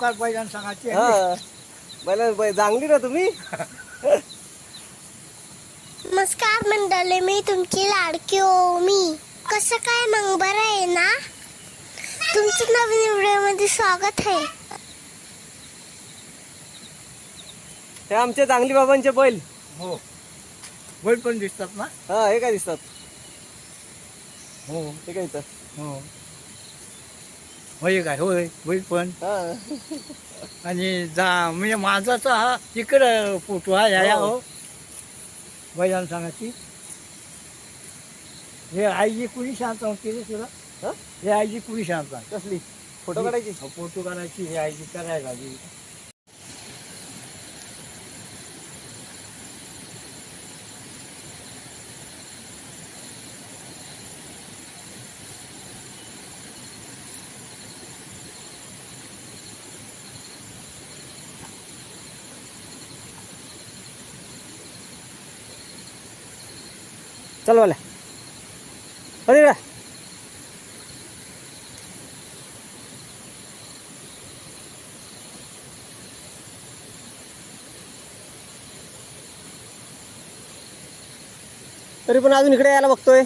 काय बैलांना सांगायची. हा. बैल बै- चांगली ना तुम्ही. नमस्कार मंडळी मी तुमची लाडकी ओमी. कसं काय मग? बरं आहे ना? तुमचं नवीन व्हिडिओमध्ये स्वागत आहे. हे आमचे चांगली बाबांचे बैल. हो. बैल पण दिसतात ना? हा हे काय दिसतात? हो. हे काय इथं? हो. होय काय होय बैल पण. हा आणि जा म्हणजे माझाचा हा इकडं फोटो हा या हो. हो. बैलांना सांगायची. हे आईजी कुणी शांत होती रे तुला? हा? हे आईजी कुणी शांत कसली? फोटो काढायची? फोटो काढायची हे आईजी करायला लागली चल अरे तरी पण अजून इकडे यायला बघतोय.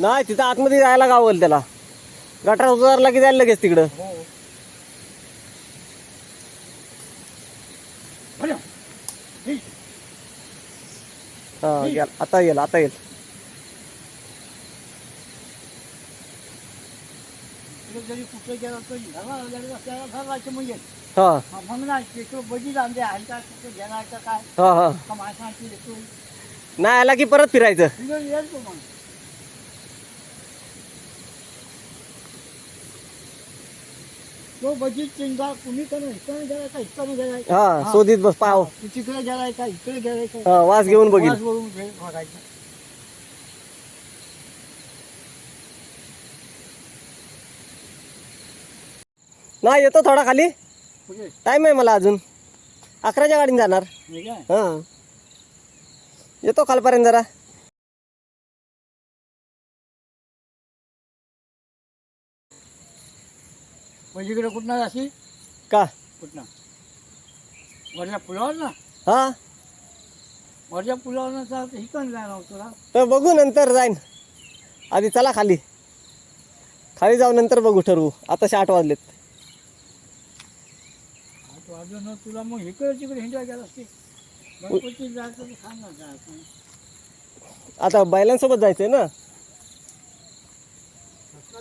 नाही तिथं आतमध्ये जायला गावल त्याला. गटार उतारला की जायला लगेच तिकडं. हो. गेला. आता येईल आता येईल. म्हणजे हा. हा, हा हा. नाही आला की परत फिरायचं तिकडे येईल तो कुणी इकडे इकडे हा शोधित बस पाव. तू तिकडे इकडे हा, वास घेऊन बघील वास बघून घे- बघायचा. नाही येतो थोडा खाली. कुठे टाइम आहे मला अजून. अकराच्या गाडीने जाणार. हे काय हा. येतो खालपर्यंत जरा. पलीकडे कुठनं जाशी का कुठनं? वरच्या पुलावर ना? हा? वरच्या पुलावर ना तर इकडं जाणार तुला तर बघू नंतर जाईन. आधी चला खाली. खाली जाऊ नंतर बघू ठरवू. आताशे आठ वाजलेत. आठ वाजलं ना तुला मग इकडे तिकडे हिंडा गेला असते. गणपती जायचं तर सांग ना जायचं. आता बैलांसोबत जायचंय ना?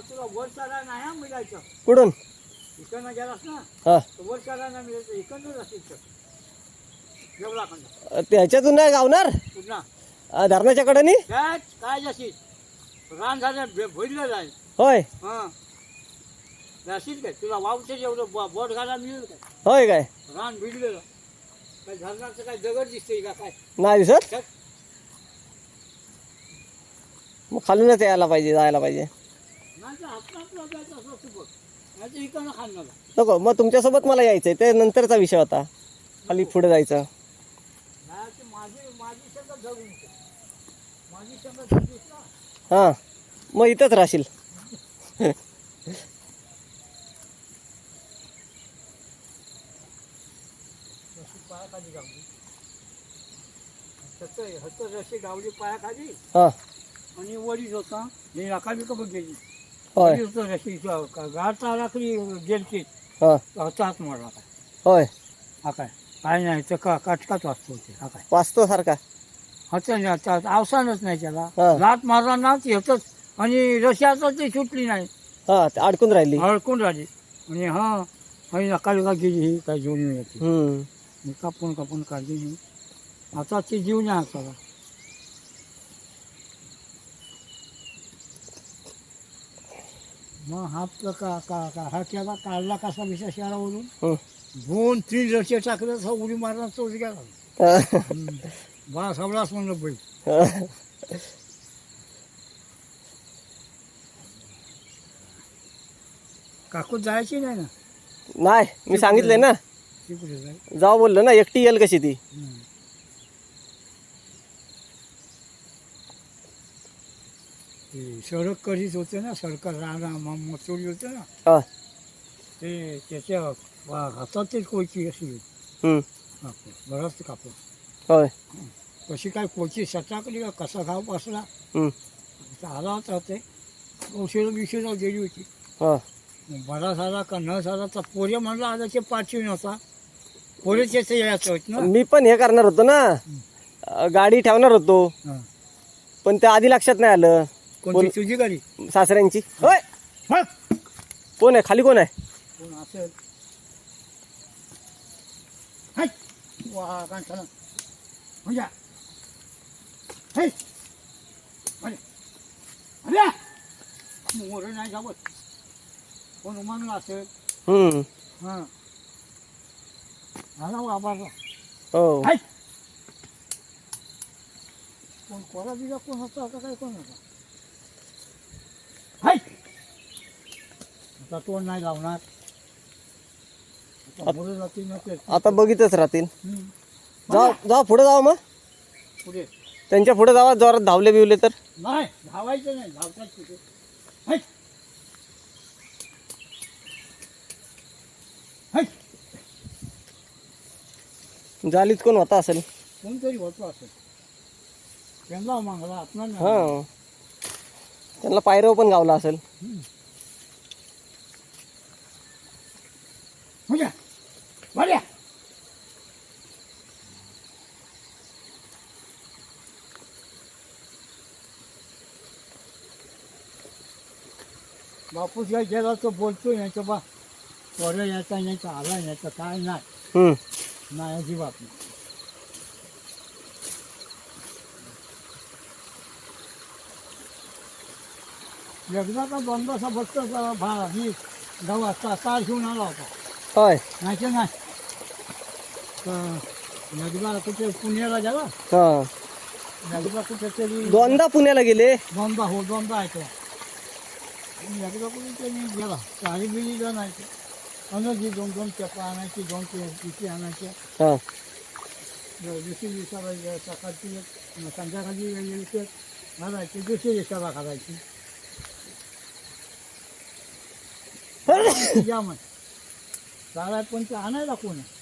तुला वर चढायला नाही हा मिळायचं. कुठून? इकडनं गेलास ना हा. तर वर चढायला नाही मिळायचं इकडनंच असेल जेवढा खंड. ते ह्याच्यातून नाही गावणार? पुन्हा. अ, धरणाच्या कडेनी? काय जाशील? रान झालं भरलं जाईल. होय. हां. जाशील काय? तुला वावचं एवढं ब- बोट घाला मिळेल काय? होय काय? रान भिडलेलं. काय धरणाचं काय दगड दिसतंय का काय? नाही दिसत. मग खालूनच यायला पाहिजे जायला पाहिजे. नाही तर आपला आपला जायचं असं तू बघ. नको मग तुमच्यासोबत मला यायचंय. ते नंतरचा विषय होता. खाली पुढे जायचं. हां. मग इथंच राहशील. पायाखाली गावली. पायाखाली. हां. आणि वडीच होता. मी नाका बिका बघ गेली होय. की गेलती. हां. काय? होय. हा काय? काय नाही तर का काटकाच वाचतो हा काय? वाचतो सारखा. हात अवसानच नाही त्याला. हा. लात मारला ना ती ह्याच आणि रशियाचं ती सुटली नाही. हां ते अडकून राहिली. अडकून राहिली. आणि हा आणि नका बिका गेली ही काय जेवण येते. हम्म. मी कापून कापून काढली ही. आता ती जीव नाही मग हा प्रकार का का हा केला काढला कसा विषय शहरावरून हम्म. दोन तीन लक्ष टाकलं असा उडी मारला तोच गेला हां. बा सगळाच म्हणलं बैल हां. काकू जायची नाही ना नाही मी सांगितलंय ना जाऊ बोललो ना एकटी येईल कशी ती हम्म. ते सडक करीत होते ना सरकार मचोली होते ना ते त्याच्या हातातच कोयची अशी. कापूस बराच कापूस होय कशी काय कोयची सटाकली का कसा घाव बसला आला होता ते औषधं बिषधं गेली होती बरा झाला का न झाला तर पोरे म्हणला आता ते पाचवी नव्हता पोरे त्याचे यायचं होत ना मी पण हे करणार होतो ना गाडी ठेवणार होतो. पण ते आधी लक्षात नाही आलं कोणती तुझी गाडी. सासऱ्यांची. होय. हा? कोण आहे? खाली कोण आहे? कोण असेल? हाय. वा काय चला म्हणजे हाय. अरे. अरे. मोर नाही जावत कोण म्हणलं असेल? हम्म. हां. आला वापरला हो. हाय कोण कोरा बिजा कोण होता? आता काय कोण होता? आता तोंड नाही लावणार. आता मुलं जातील ना ते. आता बघितच राहतील. हम्म. जा जा पुढे जावा मग. पुढे. त्यांच्या पुढे जावा जोरात धावले बिवले तर. नाही धावायचं नाही धावतात हाय जालीत कोण होता असेल? कोणतरी होतो असेल. त्यांना मागला हा. त्यांना पायरव पण गावला असेल म्हणजे बऱ्या बापूस काय गेला तो बोलतो यायचं बा पोरं यायचा यायचा आला यायचा काय नाही. हम्म. नाही अजिबात नाही. का दोनदा असा फक्त भा ही गव्हाचा तार घेऊन आला होता. होय नाही की नाही. तर कुठे पुण्याला गेला. हा. एकदा कुठेतरी दोनदा पुण्याला गेले? दोनदा हो दोनदा आहे तो आणि एकदा गेला चारी बिली जण आहे दोन दोन चपा आणायची दोन ते आणायच्या आणायचे दुसरी दिवसाला सकाळची एक संध्याकाळी एक घालायची दुसरी दिवसाला घालायची या मग चालाय पण ते आणायला कोण आहे?